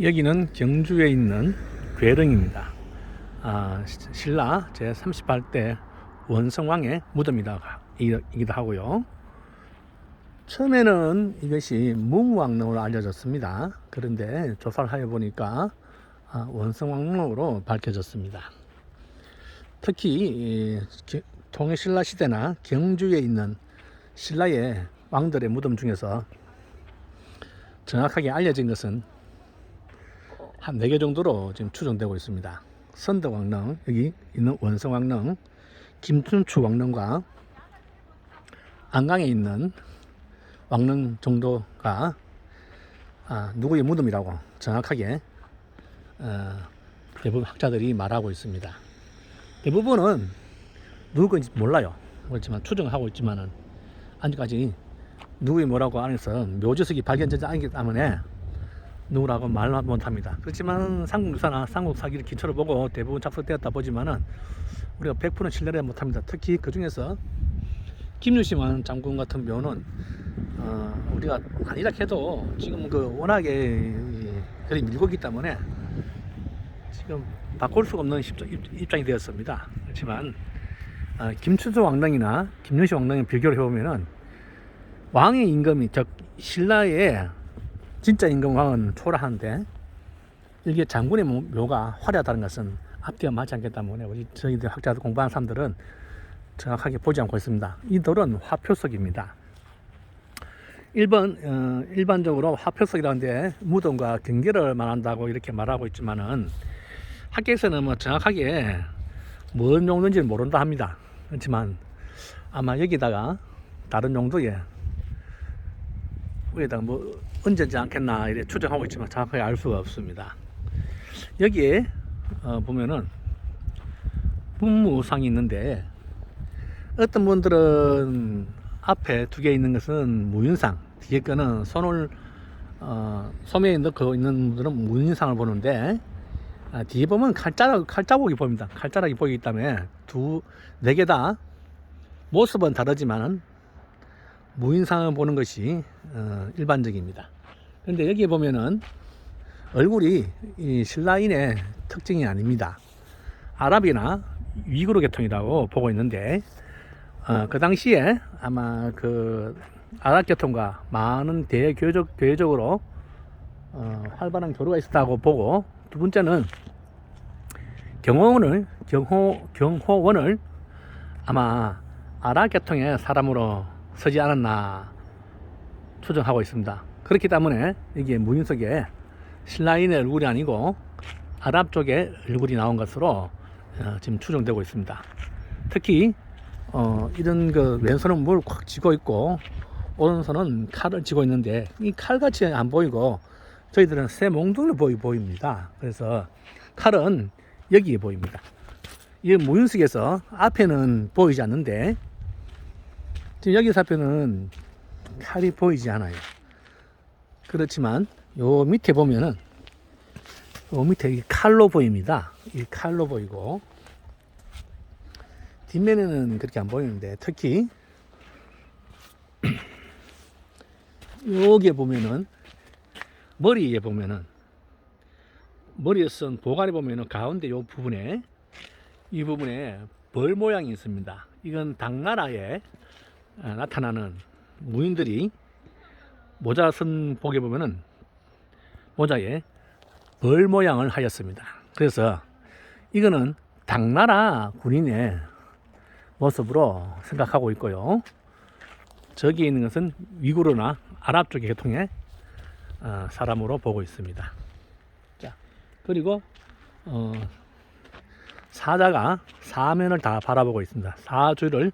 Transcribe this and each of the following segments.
여기는 경주에 있는 괴릉입니다. 아, 시- 신라 제38대 원성왕의 무덤이기도 하고요. 처음에는 이것이 문왕릉으로 알려졌습니다. 그런데 조사를 하여 보니까 아, 원성왕릉으로 밝혀졌습니다. 특히 통일신라 시대나 경주에 있는 신라의 왕들의 무덤 중에서 정확하게 알려진 것은 한 4개 정도로 지금 추정되고 있습니다. 선덕왕릉, 여기 있는 원성왕릉, 김춘추 왕릉과 안강에 있는 왕릉 정도가 아, 누구의 무덤이라고 정확하게 어, 대부분 학자들이 말하고 있습니다. 대부분은 누구 건지 몰라요. 그렇지만 추정하고 있지만은 아직까지 누구의 뭐라고 안 해서 묘지석이 발견되지 않기 때문에 누구라고 말 못합니다. 그렇지만 삼국유사나 삼국사기를 기초로 보고 대부분 작성되었다 보지만은 우리가 100% 신뢰를 못합니다. 특히 그 중에서 김유심한 장군 같은 경우는 어, 우리가 아니라 해도 지금 그 워낙에 이 그리 밀고 있기 때문에 지금 바꿀 수가 없는 입장이 되었습니다. 그렇지만 어, 김춘수 왕릉이나 김윤시 왕릉에 비교를 해보면은 왕의 임금이 즉 신라의 진짜 임금 왕은 초라한데 이게 장군의 묘- 묘가 화려하다는 것은 앞뒤가 맞지 않기 때문에 우리 저희들 학자들 공부하는 사람들은 정확하게 보지 않고 있습니다. 이 돌은 화표석입니다. 일반 어, 일반적으로 화표석이라는데 무덤과 경계를 말한다고 이렇게 말하고 있지만은 학계에서는 뭐 정확하게 뭔 용도인지 모른다 합니다. 그렇지만 아마 여기다가 다른 용도의 위에다가 뭐 얹지 않겠나 이래 추정하고 있지만 정확하게 알 수가 없습니다. 여기에 어, 보면은 분무상이 있는데 어떤 분들은 앞에 두 개 있는 것은 무인상, 뒤에 거는 손을 어, 소매에 넣고 있는 분들은 무인상을 보는데 아, 뒤에 보면 칼자락, 칼자국이 보입니다. 칼자락이 보이기 때문에 두, 네 개 다 모습은 다르지만은 무인상을 보는 것이 어, 일반적입니다. 그런데 여기에 보면은 얼굴이 이 신라인의 특징이 아닙니다. 아랍이나 위구르 계통이라고 보고 있는데 어, 그 당시에 아마 그 아랍 계통과 많은 대교적 대외적으로 어, 활발한 교류가 있었다고 보고 두 번째는 경호원을 경호 경호원을 아마 아랍 계통의 사람으로 서지 않았나 추정하고 있습니다. 그렇기 때문에 이게 무인석에 신라인의 얼굴이 아니고 아랍 쪽의 얼굴이 나온 것으로 어, 지금 추정되고 있습니다. 특히 어, 이런 그 왼손은 뭘꽉 쥐고 있고 오른손은 칼을 쥐고 있는데 이 칼같이 안 보이고 저희들은 새 몽둥이로 보이, 보입니다. 그래서 칼은 여기에 보입니다. 이 무인석에서 앞에는 보이지 않는데 지금 여기서 앞에는 칼이 보이지 않아요. 그렇지만 요 밑에 보면은 요 밑에 이 칼로 보입니다. 이 칼로 보이고 뒷면에는 그렇게 안 보이는데 특히 여기에 보면은 머리에 보면은 머리에 쓴 보관에 보면은 가운데 요 부분에 이 부분에 벌 모양이 있습니다. 이건 당나라에 아, 나타나는 무인들이 모자 쓴 복에 보면은 모자에 벌 모양을 하였습니다. 그래서 이거는 당나라 군인의 모습으로 생각하고 있고요. 저기 있는 것은 위구르나 아랍 쪽의 계통의 어, 사람으로 보고 있습니다. 자, 그리고 어, 사자가 사면을 다 바라보고 있습니다. 사주를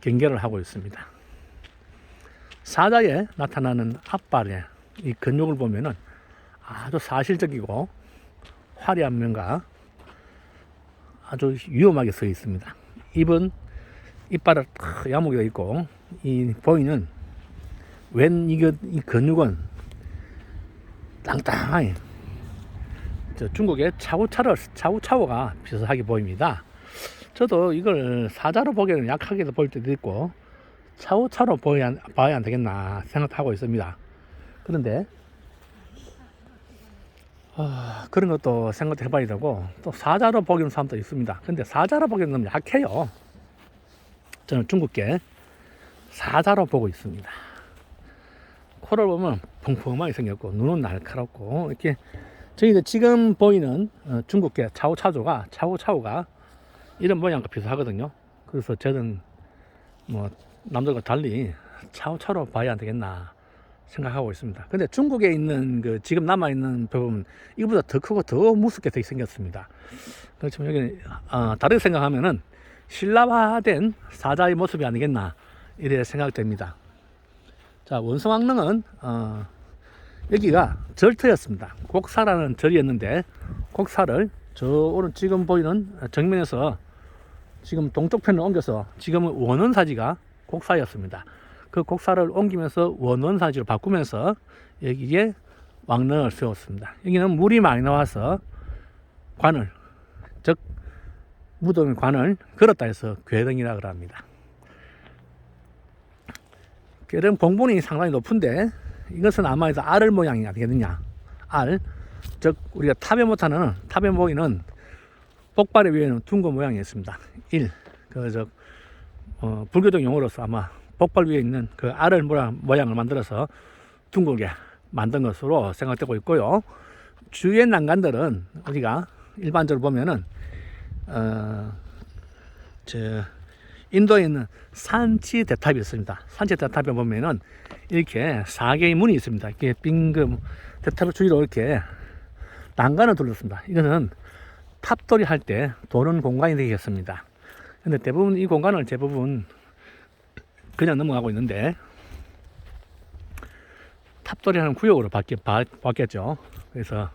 경계를 하고 있습니다. 사자에 나타나는 앞발의 이 근육을 보면은 아주 사실적이고 화려한 면과 아주 위험하게 서 있습니다. 입은 이빨을 탁 야무게 있고 이 보이는 왼 이거 이 근육은 땅땅하게 저 중국의 차우차를 차우차오가 비슷하게 보입니다. 저도 이걸 사자로 보기에는 약하게도 보일 때도 있고 차우차로 보야, 봐야 안 되겠나 생각하고 있습니다. 그런데 아, 그런 것도 생각해 봐야 되고 또 사자로 보기는 사람도 있습니다. 근데 사자로 보기는 너무 약해요. 저는 중국계 사자로 보고 있습니다. 코를 보면 펑펑하게 생겼고 눈은 날카롭고 이렇게 저희들 지금 보이는 어, 중국계 차오차조가 차오차오가 이런 모양과 비슷하거든요. 그래서 저는 뭐 남들과 달리 차오차로 봐야 되겠나 생각하고 있습니다. 근데 중국에 있는 그 지금 남아 있는 부분 이거보다 더 크고 더 무섭게 되게 생겼습니다. 그렇지만 여기는 어, 다르게 생각하면은 신라화된 사자의 모습이 아니겠나 이래 생각됩니다. 자 원성왕릉은 어, 여기가 절터였습니다. 곡사라는 절이었는데 곡사를 저 오른 지금 보이는 정면에서 지금 동쪽 편을 옮겨서 지금은 원원사지가 곡사였습니다. 그 곡사를 옮기면서 원원사지로 바꾸면서 여기에 왕릉을 세웠습니다. 여기는 물이 많이 나와서 관을 즉 무덤의 관을 걸었다 해서 괴릉이라 그럽니다. 괴릉 봉분이 상당히 높은데 이것은 아마도 알을 모양이 아니겠느냐. 알, 즉 우리가 탑에 못하는 탑에 모이는 복발의 위에는 둥근 모양이 있습니다. 1. 그저 어, 불교적 용어로서 아마 복발 위에 있는 그 알을 모양, 모양을 만들어서 둥글게 만든 것으로 생각되고 있고요. 주위의 난간들은 우리가 일반적으로 보면은 어, 저 인도에 있는 산치 대탑이 있습니다. 산치 대탑에 보면은 이렇게 4개의 문이 있습니다. 이렇게 빙금 대탑을 주위로 이렇게 난간을 둘렀습니다. 이거는 탑돌이 할 때 도는 공간이 되겠습니다. 근데 대부분 이 공간을 대부분 그냥 넘어가고 있는데 탑돌이라는 구역으로 바뀌, 바, 바뀌었죠. 그래서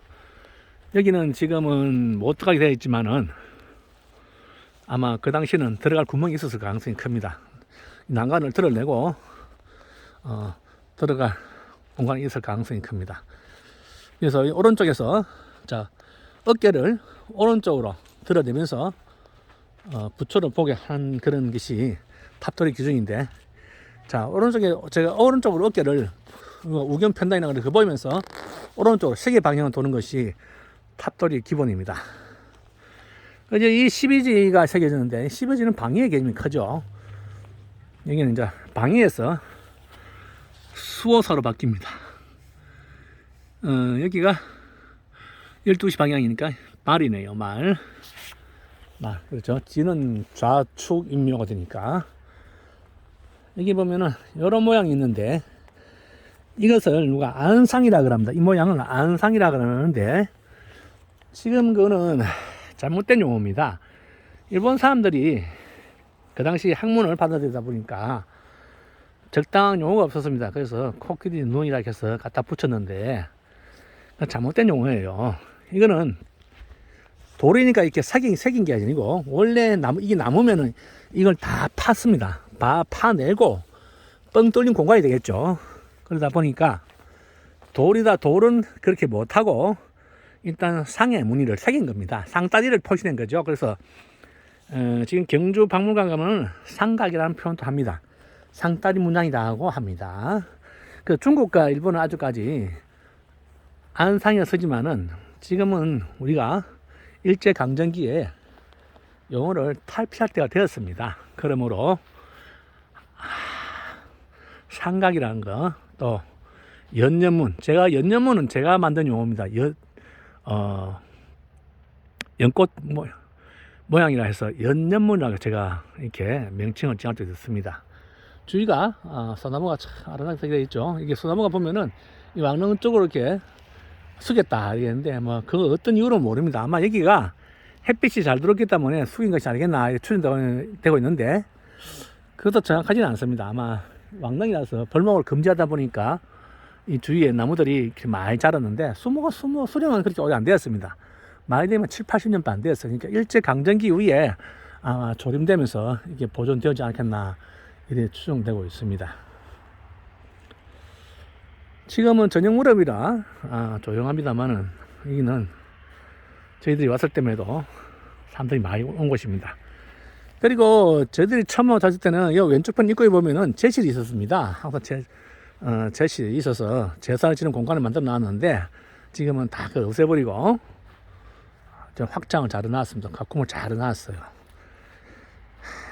여기는 지금은 못 들어가게 되어 있지만은 아마 그 당시는 들어갈 구멍이 있었을 가능성이 큽니다. 난간을 드러내고 어, 들어갈 공간이 있을 가능성이 큽니다. 그래서 이 오른쪽에서 자 어깨를 오른쪽으로 들어내면서 어, 부초를 보게 한 그런 것이 탑돌이 기준인데 자 오른쪽에 제가 오른쪽으로 어깨를 우견 편단이나 그렇게 보이면서 오른쪽으로 세개 방향을 도는 것이 탑돌이 기본입니다. 이제 이 12지가 새겨지는데 12지는 방위의 개념이 크죠. 여기는 이제 방위에서 수호사로 바뀝니다. 어, 여기가 12시 방향이니까 말이네요, 말. 말, 그렇죠. 지는 좌측 임묘가 되니까. 여기 보면은 여러 모양이 있는데 이것을 누가 안상이라 그럽니다. 이 모양을 안상이라 그러는데 지금 그거는 잘못된 용어입니다. 일본 사람들이 그 당시 학문을 받아들이다 보니까 적당한 용어가 없었습니다. 그래서 코끼리 눈이라 해서 갖다 붙였는데 잘못된 용어예요. 이거는 돌이니까 이렇게 색이 새긴 게 아니고 원래 나무 이게 나무면은 이걸 다 팠습니다. 다 파내고 뻥 뚫린 공간이 되겠죠. 그러다 보니까 돌이다 돌은 그렇게 못하고 일단 상의 무늬를 새긴 겁니다. 상다리를 표시된 거죠. 그래서 어, 지금 경주 박물관 가면 상각이라는 표현도 합니다. 상다리 문양이라고 합니다. 그 중국과 일본은 아직까지 안상에 서지만은 지금은 우리가 일제 강점기에 영어를 탈피할 때가 되었습니다. 그러므로 상각이라는 거 또 연년문 제가 연년문은 제가 만든 용어입니다. 연, 어, 연꽃 모, 모양이라 해서 연년문이라고 제가 이렇게 명칭을 정할 때 됐습니다. 주위가 어, 소나무가 아름답게 되어 있죠. 이게 소나무가 보면은 이 왕릉 쪽으로 이렇게 숙였다 이랬는데 뭐 그거 어떤 이유로 모릅니다. 아마 여기가 햇빛이 잘 들어왔기 때문에 숙인 것이 아니겠나 추정되고 있는데 그것도 정확하지는 않습니다. 아마 왕릉이라서 벌목을 금지하다 보니까 이 주위에 나무들이 이렇게 많이 자랐는데 수모가 수모 수령은 그렇게 오래 안 되었습니다. 많이 되면 7, 80년도 안 되었어요. 그러니까 일제 강점기 이후에 아마 조림되면서 이게 보존되지 않겠나 이렇게 추정되고 있습니다. 지금은 저녁 무렵이라 아, 조용합니다만은 여기는 저희들이 왔을 때에도 사람들이 많이 온 곳입니다. 그리고 저희들이 처음 왔을 때는 이 왼쪽편 입구에 보면은 제실이 있었습니다. 항상 제, 어, 제실이 있어서 제사를 지는 공간을 만들어 놨는데 지금은 다 그 없애버리고 좀 확장을 잘 해놨습니다. 가kum을 잘 해놨어요.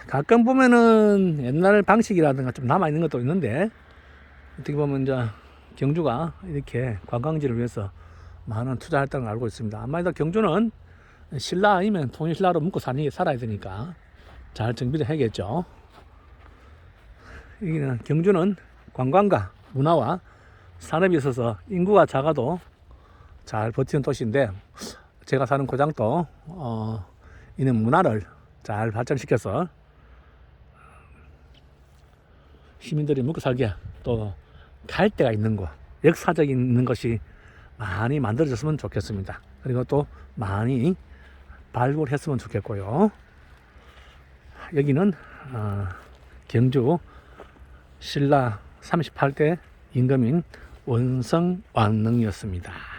가끔 보면은 옛날 방식이라든가 좀 남아있는 것도 있는데 어떻게 보면 이제 경주가 이렇게 관광지를 위해서 많은 투자 활동을 알고 있습니다. 아마도 경주는 신라 아니면 통일신라로 묵고 사니, 살아야 되니까 잘 정비를 해야겠죠. 여기는 경주는 관광과 문화와 산업이 있어서 인구가 작아도 잘 버티는 도시인데 제가 사는 고장도 어, 이는 문화를 잘 발전시켜서 시민들이 먹고 살게 또 갈 데가 있는 곳, 역사적 있는 것이 많이 만들어졌으면 좋겠습니다. 그리고 또 많이 발굴했으면 좋겠고요. 여기는 어, 경주 신라 38대 임금인 원성 왕릉이었습니다.